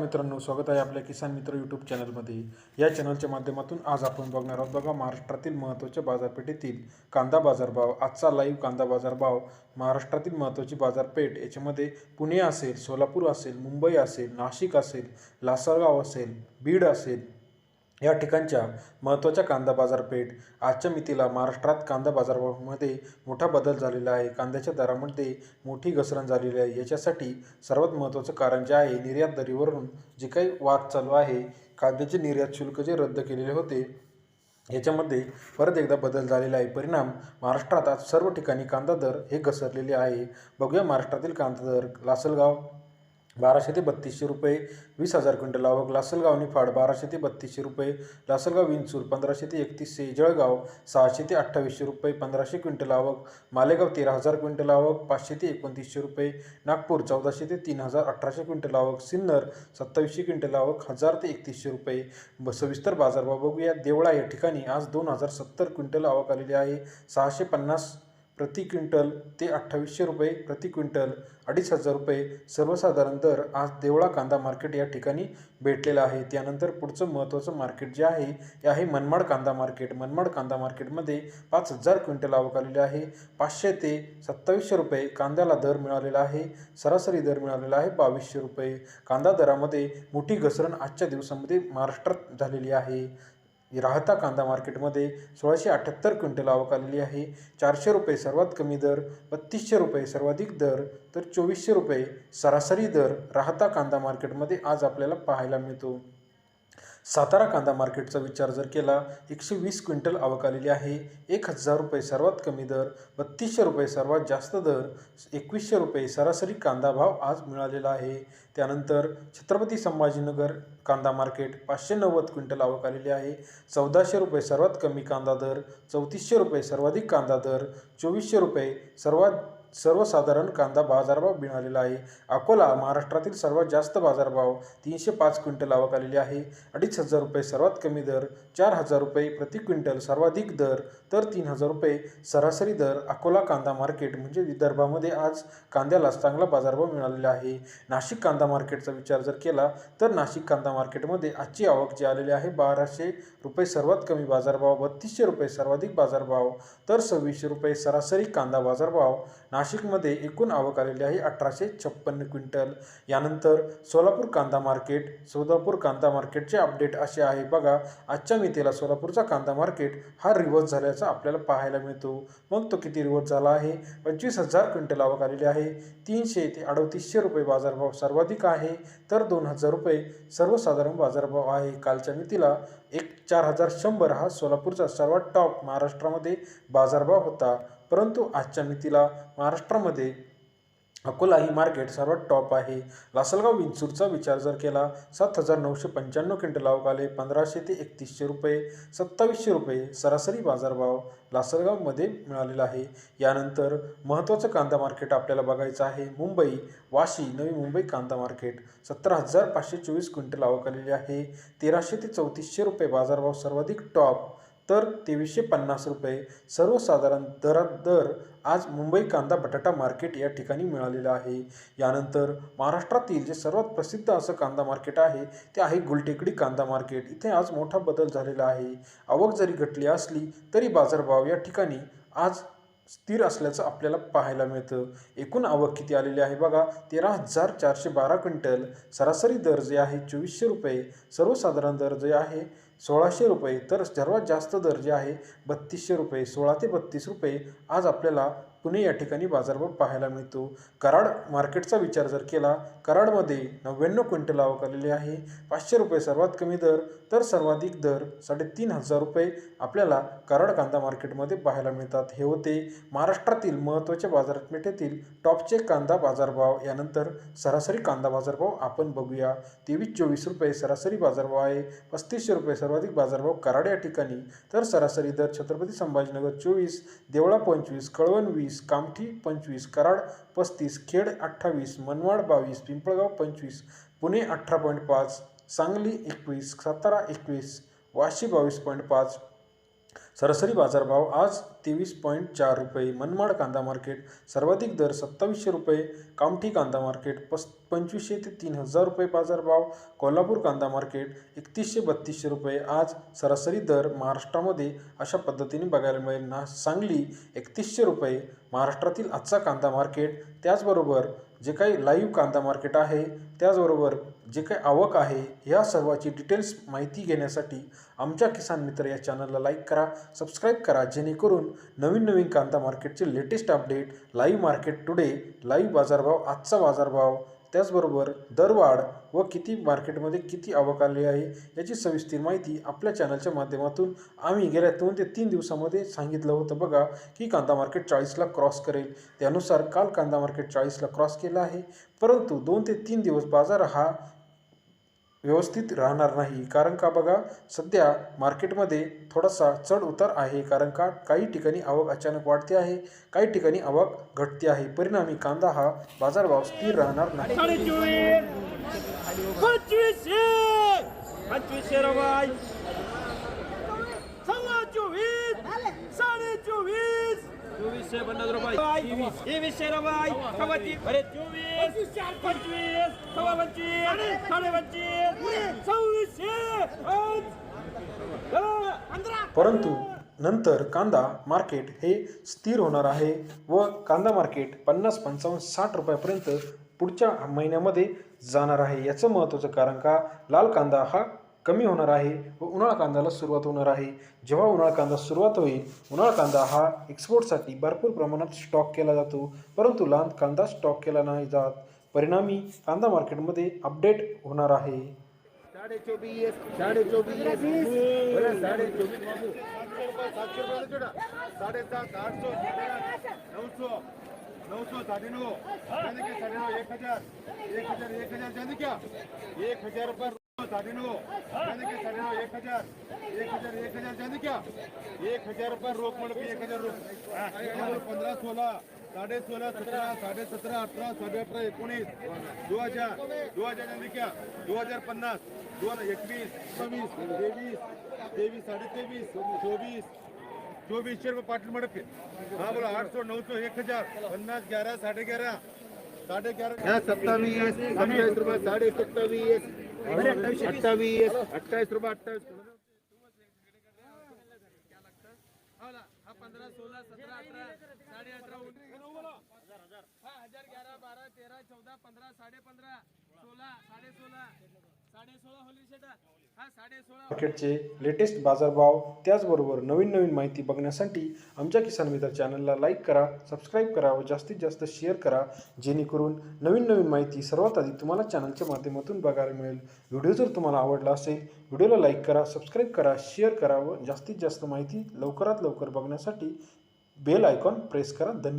मित्रांनो स्वागत आहे आपल्या किसान मित्र यूट्यूब चॅनलमध्ये या चॅनलच्या माध्यमातून आज आपण बघणार आहोत बघा महाराष्ट्रातील महत्त्वाच्या बाजारपेठेतील कांदा बाजारभाव. आजचा लाईव्ह कांदा बाजारभाव महाराष्ट्रातील महत्त्वाची बाजारपेठ. याच्यामध्ये पुणे असेल सोलापूर असेल मुंबई असेल नाशिक असेल लासलगाव असेल बीड असेल या ठिकाणच्या महत्त्वाच्या कांदा बाजारपेठ आजच्या मितीला महाराष्ट्रात कांदा बाजारामध्ये मोठा बदल झालेला आहे. कांद्याच्या दरामध्ये मोठी घसरण झालेली आहे. याच्यासाठी सर्वात महत्त्वाचं कारण जे आहे निर्यात दरीवरून जे काही वाद चालू आहे कांद्याचे निर्यात शुल्क जे रद्द केलेले होते याच्यामध्ये परत एकदा बदल झालेला आहे. परिणाम महाराष्ट्रात आज सर्व ठिकाणी कांदा दर हे घसरलेले आहे. बघूया महाराष्ट्रातील कांदा दर लासलगाव बाराशे ते बत्तीसशे रुपये. वीस हजार क्विंटल आवक लासलगाव निफाड बाराशे ते बत्तीसशे रुपये. लासलगाव विंचूर पंधराशे ते एकतीसशे. जळगाव सहाशे ते अठ्ठावीसशे रुपये. पंधराशे क्विंटल आवक मालेगाव तेरा हजार क्विंटल आवक पाचशे ते एकोणतीसशे रुपये. नागपूर चौदाशे ते तीन हजार अठराशे क्विंटल आवक. सिन्नर सत्तावीसशे क्विंटल आवक हजार ते एकतीसशे रुपये. ब सविस्तर बाजारभाव बघूया. देवळा या ठिकाणी आज दोन हजार सत्तर क्विंटल आवक आलेली आहे. सहाशे पन्नास प्रति क्विंटल ते अठ्ठावीसशे रुपये प्रति क्विंटल अडीच हजार रुपये सर्वसाधारण दर आज देवळा कांदा मार्केट या ठिकाणी भेटलेलं आहे. त्यानंतर पुढचं महत्त्वाचं मार्केट जे आहे ते आहे मनमाड कांदा मार्केट. मनमाड कांदा मार्केटमध्ये पाच हजार क्विंटल आवक आलेली आहे. पाचशे ते सत्तावीसशे रुपये कांद्याला दर मिळालेला आहे. सरासरी दर मिळालेला आहे बावीसशे रुपये. कांदा दरामध्ये मोठी घसरण आजच्या दिवसामध्ये महाराष्ट्रात झालेली आहे. राहता कांदा मार्केटमध्ये सोळाशे अठ्ठ्याहत्तर क्विंटल आवक आलेली आहे. चारशे रुपये सर्वात कमी दर बत्तीसशे रुपये सर्वाधिक दर तर चोवीसशे रुपये सरासरी दर राहता कांदा मार्केटमध्ये आज आपल्याला पाहायला मिळतो. सातारा कांदा मार्केटचा विचार जर केला एकशे वीस क्विंटल आवक आलेली आहे. एक हजार रुपये सर्वात कमी दर बत्तीसशे रुपये सर्वात जास्त दर एकवीसशे रुपये सरासरी कांदा भाव आज मिळालेला आहे. त्यानंतर छत्रपती संभाजीनगर कांदा मार्केट पाचशे नव्वद क्विंटल आवक आलेली आहे. चौदाशे रुपये सर्वात कमी कांदा दर चौतीसशे रुपये सर्वाधिक कांदा दर चोवीसशे रुपये सर्वात सर्वसाधारण कांदा बाजारभाव मिळालेला आहे. अकोला महाराष्ट्रातील सर्वात जास्त बाजारभाव तीनशे पाच क्विंटल आवक आलेली आहे. अडीच हजार रुपये सर्वात कमी दर चार हजार रुपये प्रति क्विंटल सर्वाधिक दर तर तीन हजार रुपये सरासरी दर अकोला कांदा मार्केट म्हणजे विदर्भामध्ये आज कांद्याला चांगला बाजारभाव मिळालेला आहे. नाशिक कांदा मार्केटचा विचार जर केला तर नाशिक कांदा मार्केटमध्ये आजची आवक जी आलेली आहे बाराशे रुपये सर्वात कमी बाजारभाव बत्तीसशे रुपये सर्वाधिक बाजारभाव तर सव्वीसशे रुपये सरासरी कांदा बाजारभाव. नाशिकमध्ये एकूण आवक आलेली आहे अठराशे छप्पन्न क्विंटल. यानंतर सोलापूर कांदा मार्केट सोलापूर कांदा मार्केटचे अपडेट असे आहे. बघा आजच्या मितीला सोलापूरचा कांदा मार्केट हा रिव्हर्स झाल्याचा आपल्याला पाहायला मिळतो. मग तो किती रिव्हर्स झाला आहे? पंचवीस हजार क्विंटल आवक आलेली आहे. तीनशे ते अडतीसशे रुपये बाजारभाव सर्वाधिक आहे. तर दोन हजार रुपये सर्वसाधारण बाजारभाव आहे. कालच्या मितीला एक चार हजार शंभर हा सोलापूरचा सर्वात टॉप महाराष्ट्रामध्ये बाजारभाव होता. परंतु आजच्या मितीला महाराष्ट्रामध्ये अकोला ही मार्केट सर्वात टॉप आहे. लासलगाव विंचूरचा विचार जर केला सात हजार नऊशे पंच्याण्णव क्विंटल आवक आले पंधराशे ते एकतीसशे रुपये सत्तावीसशे रुपये सरासरी बाजारभाव लासलगावमध्ये मिळालेला आहे. यानंतर महत्त्वाचं कांदा मार्केट आपल्याला बघायचं आहे. मुंबई वाशी नवी मुंबई कांदा मार्केट सतरा हजार पाचशे चोवीस क्विंटल आवक आलेली आहे. तेराशे ते चौतीसशे रुपये बाजारभाव सर्वाधिक टॉप तर तेवीसशे पन्नास रुपये सर्वसाधारण दरात दर आज मुंबई कांदा बटाटा मार्केट या ठिकाणी मिळालेलं आहे. यानंतर महाराष्ट्रातील जे सर्वात प्रसिद्ध असं कांदा मार्केट आहे ते आहे गुलटेकडी कांदा मार्केट. इथे आज मोठा बदल झालेला आहे. आवक जरी घटली असली तरी बाजारभाव या ठिकाणी आज स्थिर असल्याचं आपल्याला पाहायला मिळतं. एकूण आवक किती आलेली आहे बघा तेरा हजार चारशे बारा क्विंटल. सरासरी दर जे आहे चोवीसशे रुपये. सर्वसाधारण दर जे आहे सोळाशे रुपये. तर सर्वात जास्त दर जे आहे बत्तीसशे रुपये. सोळा ते बत्तीस रुपये आज आपल्याला पुणे या ठिकाणी बाजारभाव पाहायला मिळतो. कराड मार्केटचा विचार जर केला कराडमध्ये नव्याण्णव क्विंटल आवक आलेली आहे. पाचशे रुपये सर्वात कमी दर तर सर्वाधिक दर साडेतीन हजार रुपये आपल्याला कराड कांदा मार्केटमध्ये पाहायला मिळतात. हे होते महाराष्ट्रातील महत्त्वाच्या बाजारपेठेतील टॉपचे कांदा बाजारभाव. यानंतर सरासरी कांदा बाजारभाव आपण बघूया. तेवीस चोवीस रुपये सरासरी बाजारभाव आहे. पस्तीसशे रुपये सर्वाधिक बाजारभाव कराड या ठिकाणी. तर सरासरी दर छत्रपती संभाजीनगर चोवीस देवळा पंचवीस कळवण वीस कामठी पंचवीस कराड पस्तीस खेड अठ्ठावीस मनमाड बावीस पिंपळगाव पंचवीस पुणे अठरा पॉईंट पाच सांगली एकवीस सातारा एकवीस वाशी बावीस पॉईंट पाच सरासरी बाजारभाव आज तेवीस पॉईंट चार रुपये मनमाड कांदा मार्केट सर्वाधिक दर सत्तावीसशे रुपये कामठी कांदा मार्केट पस पंचवीसशे ते तीन हजार रुपये बाजारभाव कोल्हापूर कांदा मार्केट एकतीसशे बत्तीसशे रुपये. आज सरासरी दर महाराष्ट्रामध्ये अशा पद्धतीने बघायला मिळेल ना सांगली एकतीसशे रुपये महाराष्ट्रातील आजचा कांदा मार्केट त्याचबरोबर जे काही लाईव्ह कांदा मार्केट आहे त्याचबरोबर जे काही आवक आहे या सर्वाची डिटेल्स माहिती घेण्यासाठी आमच्या किसान मित्र या चॅनलला लाईक करा सबस्क्राईब करा जेणेकरून नवीन नवीन कांदा मार्केटचे latest update live market today live बाजारभाव आजचा बाजारभाव त्याचबरोबर दरवाढ व किती मार्केटमध्ये किती आवक आली आहे याची सविस्तर माहिती आपल्या चॅनलच्या माध्यमातून आम्ही गेल्या दोन ते तीन दिवसामध्ये सांगितलं होतं. बघा की कांदा मार्केट चाळीसला क्रॉस करेल. त्यानुसार काल कांदा मार्केट चाळीसला क्रॉस केला आहे. परंतु दोन ते तीन दिवस बाजार हा व्यवस्थित राहणार नाही. कारण का बघा सध्या मार्केटमध्ये थोडासा चढ उतार आहे. कारण का काही ठिकाणी आवक अचानक वाढते आहे काही ठिकाणी आवक घटते आहे. परिणामी कांदा हा बाजारभाव स्थिर राहणार नाही. साडे चोवीस पन्नास रुपये रुपये सव्वा तीस अरे चोवीस. पंचवीस. सव्वा पंचवीस साडे पंचवीस सव्वीसशे परंतु नंतर कांदा मार्केट हे स्थिर होणार आहे व कांदा मार्केट पन्नास पंचावन्न साठ रुपयापर्यंत पुढच्या महिन्यामध्ये जाणार आहे. याचं महत्त्वाचं कारण का? लाल कांदा हा कमी होणार आहे व उन्हाळा कांद्याला सुरुवात होणार आहे जेव्हा उन्हाळा कांदा सुरुवात होईल उन्हाळा कांदा हा एक्सपोर्टसाठी भरपूर प्रमाणात स्टॉक केला जातो परंतु लाल कांदा स्टॉक केला नाही जात परिणामी कांदा मार्केटमध्ये अपडेट सात आठ सौ नौ सौ सौ साढ़े नौ साढ़े नौ एक हज़ार एक हज़ार एक हज़ार जाने क्या एक हज़ार रुपये साढ़े नौ जाने के साढ़े नौ एक हजार एक हजार एक हजार जाने क्या? एक हजार रुपये रोक मोड़ के एक हजार रोक पंद्रह सोलह साढ़े सोलह सत्रह साढ़े सत्रह अठारह साढ़े अठारह एकोणीस दो हजार दो हजार जाने क्या? दो हजार पन्नास दो हजार एकवीस बावीस तेवीस तेवीस साढ़े तेवीस चौबीस चौबीसशे रुपये पाटील मडक हाँ बोला आठ सौ नौ सौ एक हजार पन्नास ग्यारह साढ़े ग्यारह साढ़े ग्यारह। सत्तावीस सत्तावीस रुपये साढ़े सत्तावीस। अट्ठावीस अट्ठाईस रुपये अट्ठाईस हा पंधरा सोळा सतरा अठरा साडे अठरा हा हजार ग्यारा बारा तेरा चौदा पंधरा साडे पंधरा सोळा साडे सोळा मार्केटचे लेटेस्ट बाजारभाव त्याचबरोबर नवीन नवीन माहिती बघण्यासाठी आमच्या किसान मित्र चॅनलला लाईक करा सबस्क्राईब करा व जास्तीत जास्त शेअर करा जेणेकरून नवीन नवीन माहिती सर्वात आधी तुम्हाला चॅनलच्या माध्यमातून बघायला मिळेल. व्हिडिओ जर तुम्हाला आवडला असेल व्हिडिओला लाईक करा सबस्क्राईब करा शेअर करा व जास्तीत जास्त माहिती लवकरात लवकर बघण्यासाठी बेल आयकॉन प्रेस करा. धन्यवाद.